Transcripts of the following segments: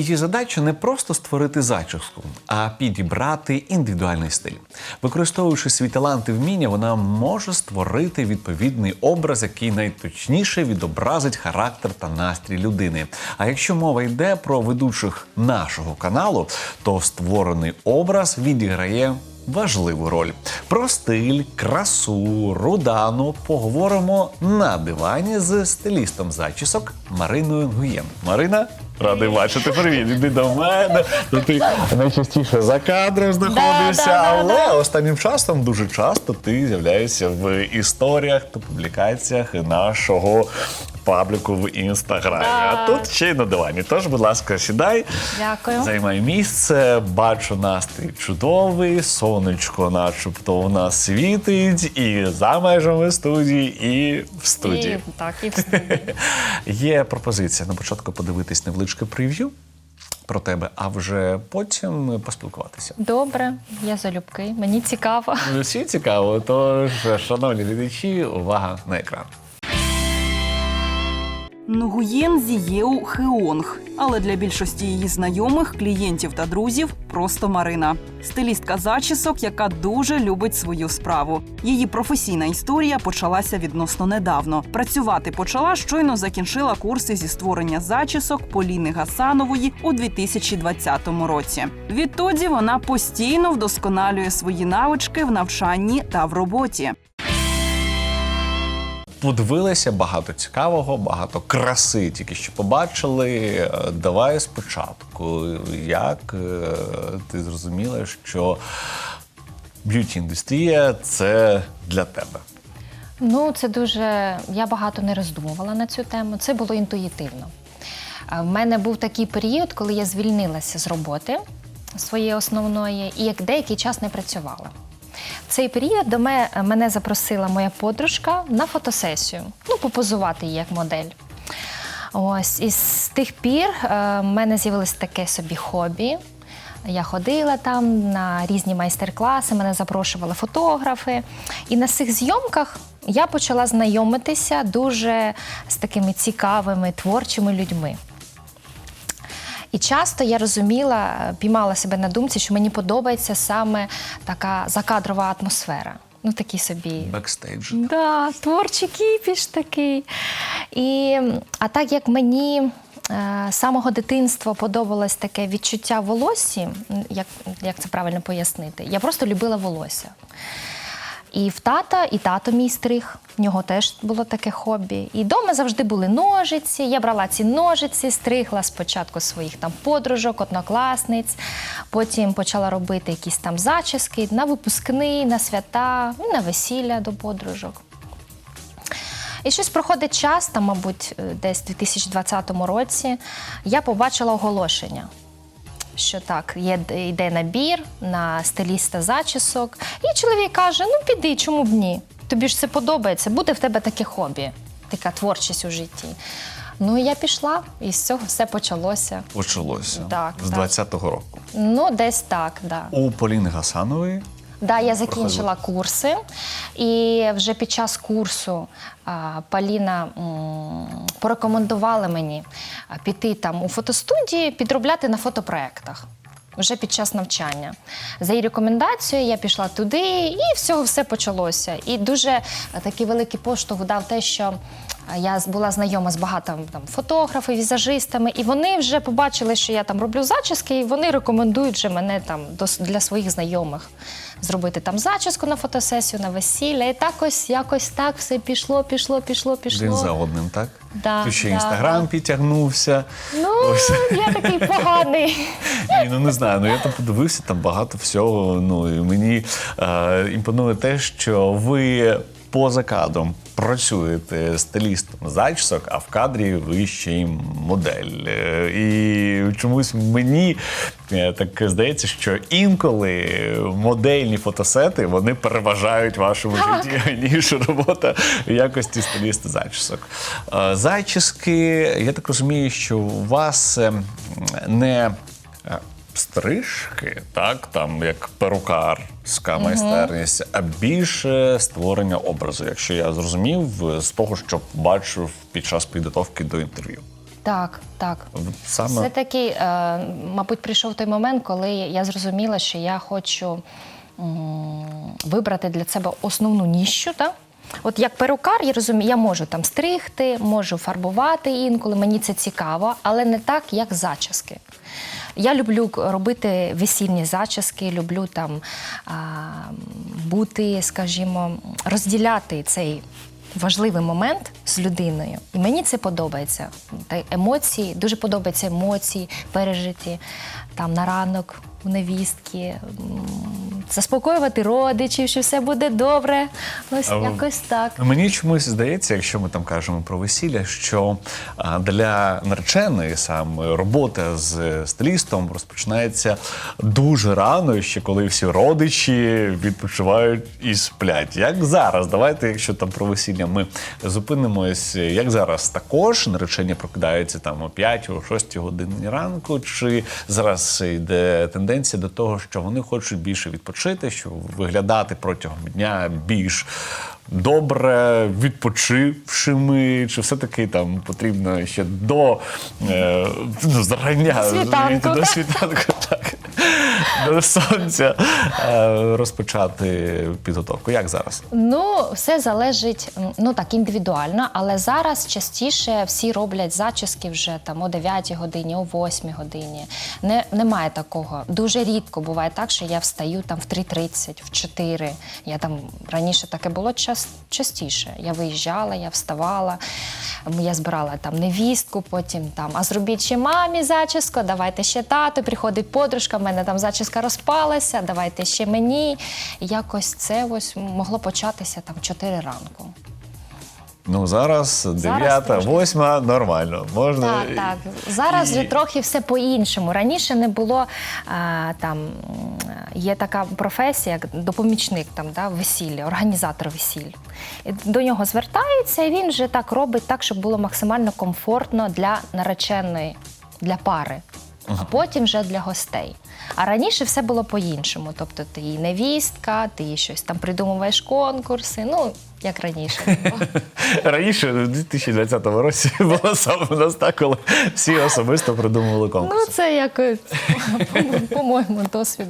Її задача не просто створити зачіску, а підібрати індивідуальний стиль. Використовуючи свій талант і вміння, вона може створити відповідний образ, який найточніше відобразить характер та настрій людини. А якщо мова йде про ведучих нашого каналу, то створений образ відіграє важливу роль. Про стиль, красу, рудану поговоримо на дивані з стилістом зачісок Мариною Гуєн. Марина, радий бачити. Привіт, іди до мене. Ну, Ти найчастіше за кадром знаходишся, да, да, але останнім часом дуже часто ти з'являєшся в історіях та публікаціях нашого. Пабліку в інстаграмі. А тут ще й на дивані. Тож, будь ласка, сідай. Дякую. Займай місце, бачу настрій чудовий, сонечко, начебто, у нас світить і за межами студії, і в студії. І, так, і в студії. Є пропозиція на початку подивитись невеличке прев'ю про тебе, а вже потім поспілкуватися. Добре, я залюбки. Мені цікаво. Всі цікаво, тож, шановні глядачі, увага на екран. Нгуєн Зієу Хеонг, але для більшості її знайомих, клієнтів та друзів просто Марина. Стилістка зачісок, яка дуже любить свою справу. Її професійна історія почалася відносно недавно. Працювати почала щойно закінчила курси зі створення зачісок Поліни Гасанової у 2020 році. Відтоді вона постійно вдосконалює свої навички в навчанні та в роботі. Подивилися багато цікавого, багато краси тільки що побачили. Е, Давай спочатку. Як е, ти зрозуміла, що б'юті індустрія це для тебе? Ну, це дуже. Я багато не роздумувала на цю тему. Це було інтуїтивно. В мене був такий період, коли я звільнилася з роботи своєї основної і як деякий час не працювала. В цей період до мене, мене запросила моя подружка на фотосесію, ну, попозувати її як модель. Ось і з тих пір е, в мене з'явилось таке собі хобі. Я ходила там на різні майстер-класи, мене запрошували фотографи. І на цих зйомках я почала знайомитися дуже з такими цікавими творчими людьми. І часто я розуміла, піймала себе на думці, що мені подобається саме така закадрова атмосфера. Ну, такі собі Бекстейдж. Да, творчий кіпіш такий. І, а так як мені е, з самого дитинства подобалось таке відчуття волосі, м, як, як це правильно пояснити, я просто любила волосся. І в тата, і тато мій стриг. В нього теж було таке хобі. І вдома завжди були ножиці. Я брала ці ножиці, стригла спочатку своїх там подружок, однокласниць. Потім почала робити якісь там зачіски на випускний, на свята, на весілля до подружок. І щось проходить час, там, мабуть, е, десь у 2020 році, я побачила оголошення що так, є, йде набір на стиліста зачісок. І чоловік каже: ну піди, чому б ні? Тобі ж це подобається, буде в тебе таке хобі, така творчість у житті. Ну і я пішла, і з цього все почалося. Почалося Так, з так. 20-го року. Ну, десь так, да. У Поліни Гасанової Да, я закінчила курси, і вже під час курсу а, Поліна порекомендувала мені піти там у фотостудії, підробляти на фотопроектах. Вже під час навчання. За її рекомендацією я пішла туди, і всього все почалося. І дуже такий великий поштовх дав те, що я була знайома з багато там фотографів, візажистами, і вони вже побачили, що я там роблю зачіски, і вони рекомендують вже мене там до для своїх знайомих зробити там зачіску на фотосесію, на весілля. І так ось якось так все пішло, пішло, пішло, пішло. один за одним, так? Да, Тут ще да, інстаграм да. підтягнувся. Ну, Ось. я такий поганий. Ні, ну не знаю. Ну я там подивився там багато всього. Ну і мені е, імпонує те, що ви поза кадром працюєте стилістом зачісок, а в кадрі ви ще й модель. Е, І чомусь мені е, так здається, що інколи модельні фотосети вони переважають в вашому житті ніж робота в якості стиліста зачісок. Е, Зачіски, я так розумію, що у вас не стрижки, так, там як перукарська майстерність, а більше створення образу, якщо я зрозумів, з того, що бачив під час підготовки до інтерв'ю. Так, так. Саме Все таки, е, мабуть, прийшов той момент, коли я зрозуміла, що я хочу вибрати для себе основну ніщу. Так? От як перукар, я розумію, я можу там стригти, можу фарбувати інколи, мені це цікаво, але не так, як зачіски. Я люблю робити весільні зачіски, люблю там а, бути, скажімо, розділяти цей важливий момент з людиною. І мені це подобається. Та емоції, дуже подобаються емоції, пережиті там на ранок у невістки, заспокоювати родичів, що все буде добре. Ось А якось так. Мені чомусь здається, якщо ми там кажемо про весілля, що для нареченої саме робота з стилістом розпочинається дуже рано, ще коли всі родичі відпочивають і сплять. Як зараз? Давайте, якщо там про весілля ми зупинимось, як зараз також наречення прокидаються там о 5 о 6 годині ранку, чи зараз йде тенденція до того, що вони хочуть більше відпочити, що виглядати протягом дня більш добре відпочившими, чи все-таки там потрібно ще до е, ну, зарання Світанку. до світанку, так, до сонця е, розпочати підготовку. Як зараз? Ну, все залежить ну так індивідуально, але зараз частіше всі роблять зачіски вже там о 9 годині, о 8 годині. Не, немає такого. Дуже рідко буває так, що я встаю там в 3.30, в 4. Я там раніше таке було час, частіше. Я виїжджала, я вставала, я збирала там невістку, потім там, а зробіть ще мамі зачіску, давайте ще тату, приходить подружка, в мене там зачіска розпалася, давайте ще мені. Якось це ось могло початися там 4 ранку. Ну зараз 9, трошки. 8, нормально. Можна Так, так. Зараз і- вже трохи все по-іншому. Раніше не було а, там є така професія, як допомічник там, да, весілля, організатор весіль. До нього звертаються, і він вже так робить так, щоб було максимально комфортно для нареченої, для пари. А потім вже для гостей. А раніше все було по-іншому. Тобто ти її невістка, ти щось там придумуваєш конкурси. Ну, як раніше. Раніше, в 2020 році, було саме нас так, коли всі особисто придумували конкурс. Ну, це якось, по- по-моєму, досвід.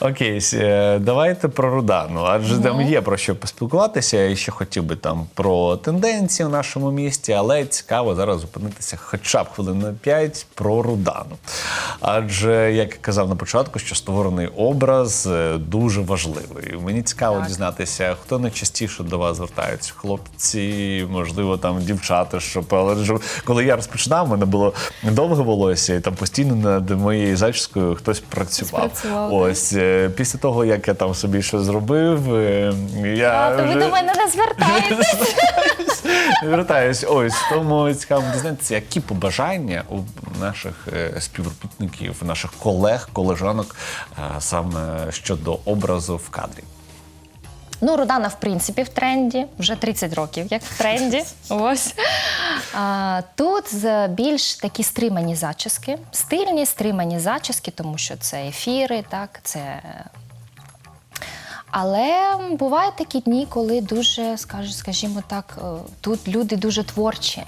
Окей, е, давайте про Рудану. Адже там є про що поспілкуватися. Я ще хотів би там про тенденції в нашому місті, але цікаво зараз зупинитися хоча б хвилин на 5 про Рудану. Адже, як казав на початку, що створений образ е, дуже важливий. Мені цікаво Так. дізнатися, хто найчастіше до вас звертаються. Хлопці, можливо, там дівчата, що коли я розпочинав, мене було довге волосся, і там постійно над моєю зачіскою хтось працював. Працював, Ось е, після того, як я там собі щось зробив, е, я А, то ви до мене не звертаєтесь. вертаюсь. Ось тому цікаво дізнатися, які побажання у наших е, співробітників, наших колег, колежанок е, саме щодо образу в кадрі. Ну, Рудана, в принципі, в тренді, вже 30 років, як в тренді. Ось. А, тут більш такі стримані зачіски, стильні стримані зачіски, тому що це ефіри, так, це. Але бувають такі дні, коли дуже, скаж- скажімо так, е, тут люди дуже творчі,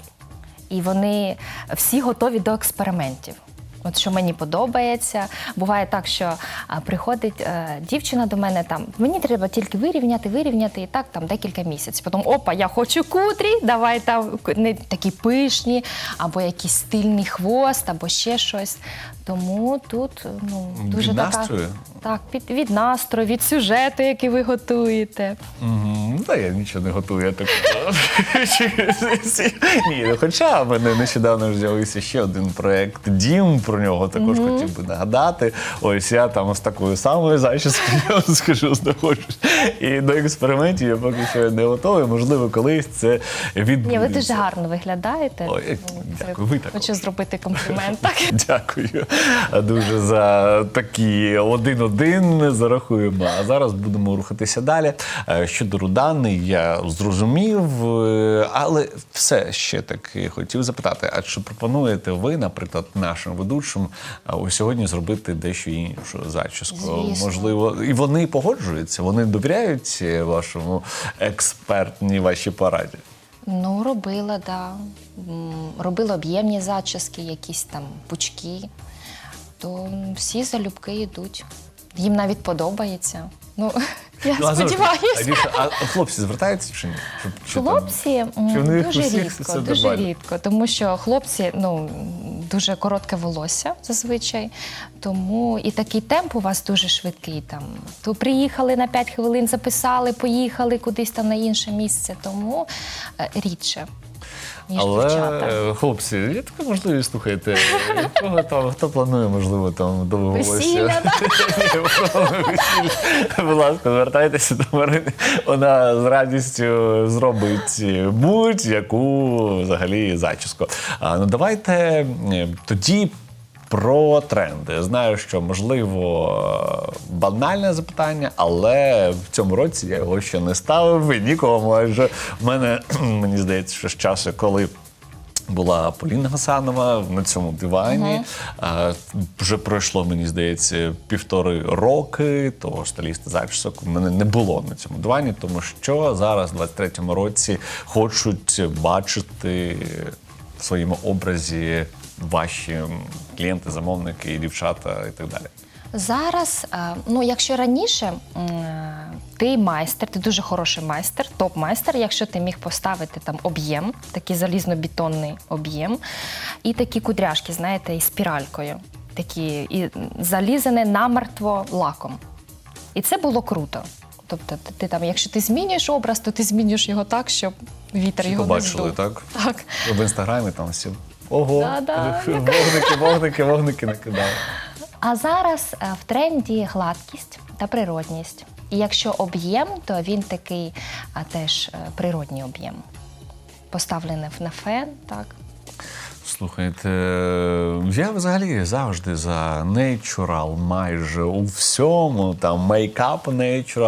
і вони всі готові до експериментів. От що мені подобається. Буває так, що приходить е, дівчина до мене там, мені треба тільки вирівняти, вирівняти, і так там декілька місяців. Потім, опа, я хочу кудрі, давай там не такі пишні, або якийсь стильний хвост, або ще щось. Тому тут ну, дуже Від така. настрою? Так, під, від настрою, від сюжету, який ви готуєте. Мгм. Та я нічого не готую. Я так... Ні, ну, хоча в мене нещодавно ж ще один проект Дім. Про нього також хотів би нагадати. Ось я там з такою самою зачіскою скажу, знаходжусь. І до експериментів я поки що не готовий. Можливо, колись це Ні, відбудеться. ви дуже гарно виглядаєте. Ой, дякую, ви також. Хочу зробити комплімент. Так. Дякую дуже за такі один-один. Зарахуємо. А зараз будемо рухатися далі. Е, Щодо Рудани, я зрозумів, е, але все ще таки хотів запитати: а чи пропонуєте ви, наприклад, нашим ведучим ось сьогодні зробити дещо іншу зачіску? Звісно. Можливо, і вони погоджуються, вони довіряють е, вашому експертній вашій пораді. Ну, робила, да. Робила об'ємні зачіски, якісь там пучки. То всі залюбки йдуть. Їм навіть подобається. Ну, я Ну, а завжди, сподіваюся. Аніша, А хлопці звертаються чи ні? Щоб- чи там- Хлопці м, чи в них дуже усіх рідко, все дуже нормально? рідко, тому що хлопці ну дуже коротке волосся зазвичай. Тому і такий темп у вас дуже швидкий. Там то приїхали на 5 хвилин, записали, поїхали кудись там на інше місце. Тому е, рідше. Ніж Але дівчата. е, хлопці, є така можливість, слухайте, кого там, хто планує, можливо, там Весілля? Будь ласка, звертайтеся до Марини. Вона з радістю зробить будь-яку взагалі зачіску. А, ну давайте е, тоді. Про тренди. Знаю, що можливо банальне запитання, але в цьому році я його ще не ставив і нікому. Адже в мене мені здається, що з часу, коли була Поліна Гасанова на цьому дивані. А, вже пройшло, мені здається, півтори роки. Того стиліста зачісок мене не було на цьому дивані, тому що зараз, в 23-му році, хочуть бачити в своєму образі ваші клієнти, замовники, дівчата і так далі. Зараз, е, ну якщо раніше ти майстер, ти дуже хороший майстер, топ-майстер, якщо ти міг поставити там об'єм, такий залізно-бетонний об'єм, і такі кудряшки, знаєте, із спіралькою, такі і залізане намертво лаком. І це було круто. Тобто, ти, ти там, якщо ти змінюєш образ, то ти змінюєш його так, щоб вітер Всі його побачили, не здув. так? Так. В інстаграмі там всі. Ого, Да-да. вогники, вогники, вогники накидали. А зараз е, в тренді гладкість та природність. І якщо об'єм, то він такий а, теж е, природній об'єм. Поставлений на фен, так. Слухайте, я взагалі завжди за natural майже у всьому. Там мейкап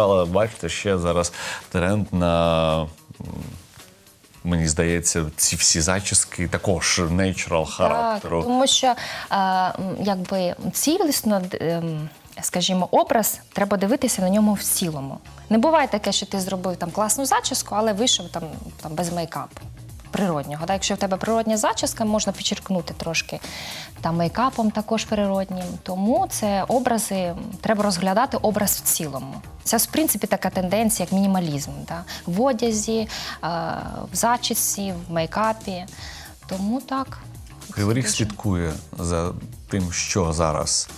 але бачите, ще зараз тренд на. м, Мені здається, ці всі зачіски також нейчурал характеру. Так, тому що е, якби цілісно, ем, скажімо, образ треба дивитися на ньому в цілому. Не буває таке, що ти зробив там класну зачіску, але вийшов там, там без мейкапу. Природнього. Так? Якщо в тебе природня зачіска, можна підчеркнути трошки там мейкапом також природнім. Тому це образи, треба розглядати образ в цілому. Це, в принципі, така тенденція, як мінімалізм. Да? В одязі, е, в зачісці, в мейкапі. Тому так. Кривий слідкує за тим, що зараз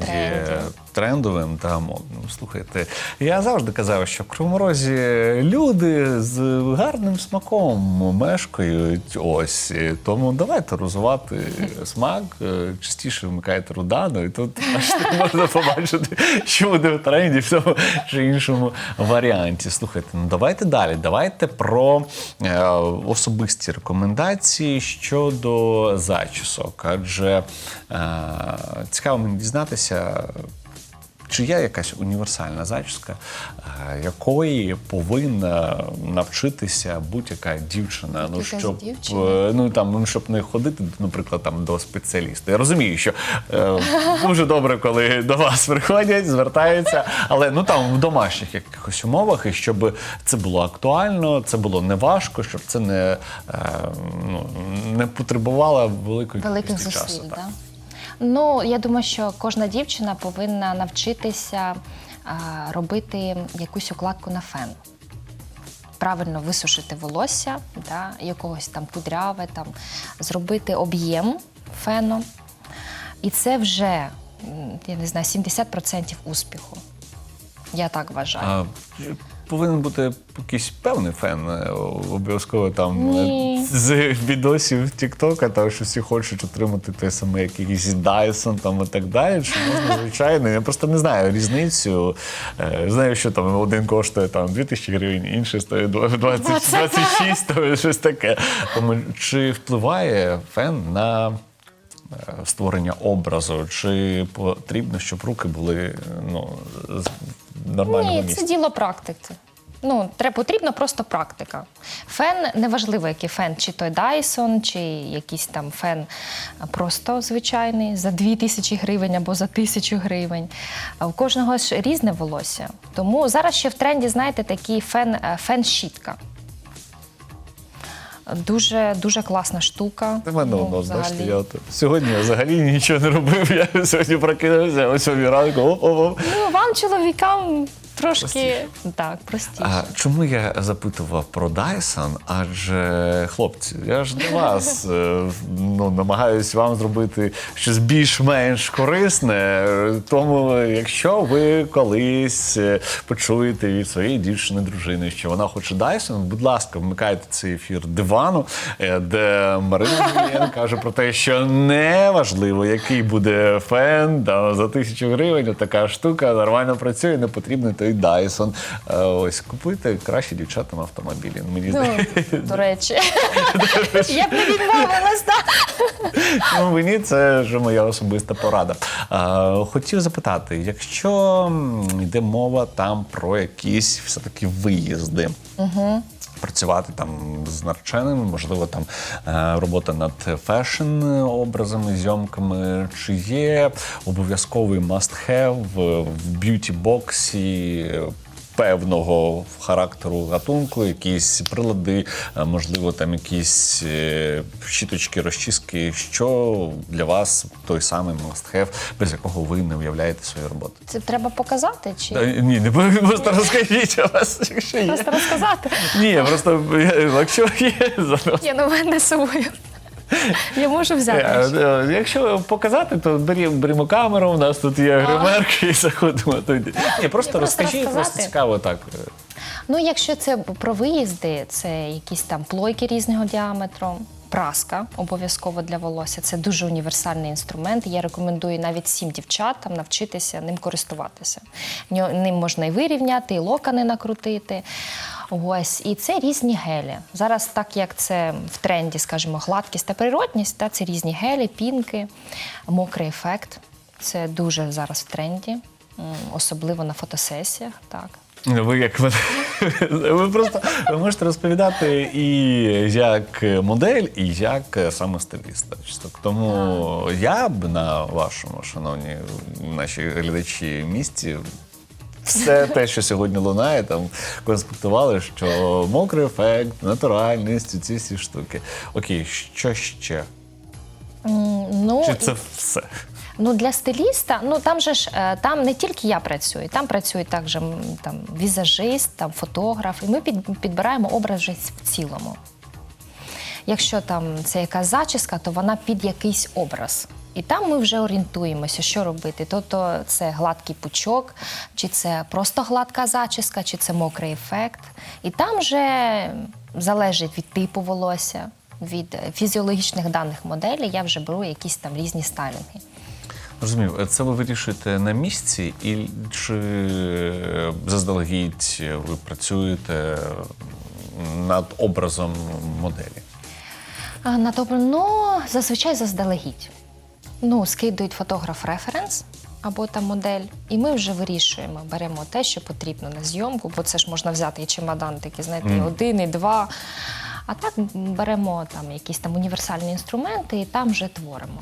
є тренді. Трендовим та модним. Слухайте, я завжди казав, що в Кривому Розі люди з гарним смаком мешкають. Ось тому давайте розвивати смак. Е, Частіше вмикайте рудану, і тут можна побачити, що буде в тренді в тому чи іншому варіанті. Слухайте, ну давайте далі. Давайте про е, особисті рекомендації щодо зачісок. Адже е, цікаво мені дізнатися. Чи є якась універсальна зачіска, е, якої повинна навчитися будь-яка дівчина? Ну Якась щоб дівчина? е, ну там ну, щоб не ходити, наприклад, там до спеціаліста. Я розумію, що е, дуже добре, коли до вас приходять, звертаються, але ну там в домашніх якихось умовах, і щоб це було актуально, це було не важко, щоб це не, е, ну, не потребувало великої великих зусиль. часу. так. Да? Ну, я думаю, що кожна дівчина повинна навчитися а, робити якусь укладку на фен. Правильно висушити волосся, да, якогось там кудряве, там, зробити об'єм фену. І це вже, я не знаю, 70% успіху. Я так вважаю. А, повинен бути якийсь певний фен, е, обов'язково там Ні. е, з відосів Тіктока, тому що всі хочуть отримати той самий якийсь Dyson там і так далі. Чи можна звичайно? Я просто не знаю різницю. Е, Знаю, що там один коштує там 2000 гривень, інший стоїть 20, 26, то щось таке. Тому чи впливає фен на створення образу? Чи потрібно, щоб руки були ну, з нормального Ні, це діло практики. Ну, треба потрібна просто практика. Фен неважливо, який фен, чи той Dyson, чи якийсь там фен просто звичайний за 2 тисячі гривень або за тисячу гривень. А у кожного ж різне волосся. Тому зараз ще в тренді, знаєте, такий фен, е, фен-щітка. Дуже дуже класна штука. Це мене Ну, воно, взагалі. я сьогодні я взагалі нічого не робив. Я сьогодні прокинувся о сьомій ранку. О-о-о. Ну, вам, чоловікам, трошки так, простіше. А чому я запитував про Dyson? Адже хлопці, я ж для вас е, ну, намагаюсь вам зробити щось більш-менш корисне. Тому, якщо ви колись е, почуєте від своєї дівчини дружини, що вона хоче Dyson, будь ласка, вмикайте цей ефір дивану, е, де Марина Гулєн каже про те, що не важливо, який буде фен, да, за тисячу гривень така штука нормально працює, не потрібний той Dyson. Е, Ось купуйте краще дівчатам автомобілі. Мені здається. Ну, до речі, я б не відмовилась, так. Ну, мені це вже моя особиста порада. Хотів запитати, якщо йде мова там про якісь все-таки виїзди. Угу. Працювати там з нареченими, можливо, там е, робота над фешн образами, зйомками. Чи є обов'язковий must-have в б'юті-боксі певного характеру гатунку, якісь прилади, е, можливо, там якісь е, щіточки, розчіски, що для вас той самий must-have, без якого ви не уявляєте свою роботу. Це треба показати чи Та, ні, не просто розкажіть у вас, якщо є. просто розказати? Ні, просто якщо є зараз. Я ну мене собою. Я можу взяти. Е, е, Якщо показати, то берімо, беремо камеру, у нас тут є гримерки і заходимо туди. Ні, просто просто розкажіть, просто цікаво так. Ну, якщо це про виїзди, це якісь там плойки різного діаметру. Праска обов'язково для волосся. Це дуже універсальний інструмент. Я рекомендую навіть всім дівчатам навчитися ним користуватися. Ним можна і вирівняти, і локони накрутити. Ось, і це різні гелі. Зараз, так як це в тренді, скажімо, гладкість та природність, та, це різні гелі, пінки, мокрий ефект. Це дуже зараз в тренді, особливо на фотосесіях. Так. Ви як ви просто ви можете розповідати і як модель, і як саме стиліст. Так, Тому я б на вашому, шановні наші глядачі, місці. Все те, що сьогодні лунає, там конспектували, що мокрий ефект, натуральність, ці всі штуки. Окей, що ще? Ну, Чи це все? Ну для стиліста, ну там же ж е, там не тільки я працюю, там працює також там візажист, там фотограф, і ми під, підбираємо образ вже в цілому. Якщо там це якась зачіска, то вона під якийсь образ. І там ми вже орієнтуємося, що робити. Тобто це гладкий пучок, чи це просто гладка зачіска, чи це мокрий ефект. І там вже залежить від типу волосся, від е, фізіологічних даних моделі, я вже беру якісь там різні стайлінги. Розумію, це ви вирішуєте на місці, і чи заздалегідь ви працюєте над образом моделі? А, На добре, ну зазвичай заздалегідь. Ну, скидують фотограф референс або там модель, і ми вже вирішуємо, беремо те, що потрібно на зйомку, бо це ж можна взяти і чемодан, такий, знаєте, і один, і два. А так беремо там якісь там універсальні інструменти і там вже творимо.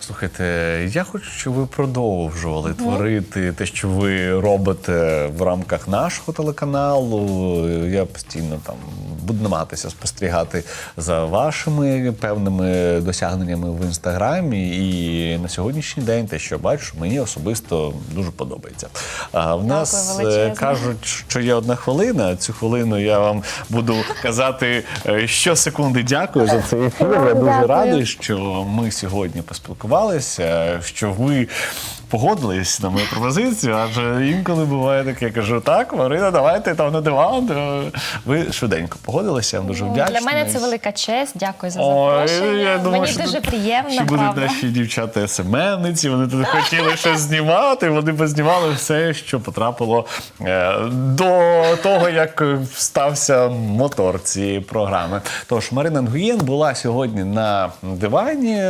Слухайте, я хочу, щоб ви продовжували творити те, що ви робите в рамках нашого телеканалу. Я постійно там буду намагатися спостерігати за вашими певними досягненнями в інстаграмі. І на сьогоднішній день те, що бачу, мені особисто дуже подобається. А в нас е, кажуть, що є одна хвилина. Цю хвилину я вам буду казати е, щосекунди дякую за цей ефір. Я дуже радий, що ми сьогодні поспілкувалися, що ви погодились на мою пропозицію, адже інколи буває таке, я кажу, так, Марина, давайте там на диван. Ви швиденько погодилися, я вам дуже Ну, вдячний. Для мене це велика честь. Дякую за Ой, запрошення. я думаю, Мені що дуже тут приємно. Ще будуть правда. наші дівчата СММниці, вони тут хотіли щось знімати, вони познімали все, що потрапило е, до того, як стався мотор цієї програми. Тож Марина Нгуєн була сьогодні на дивані.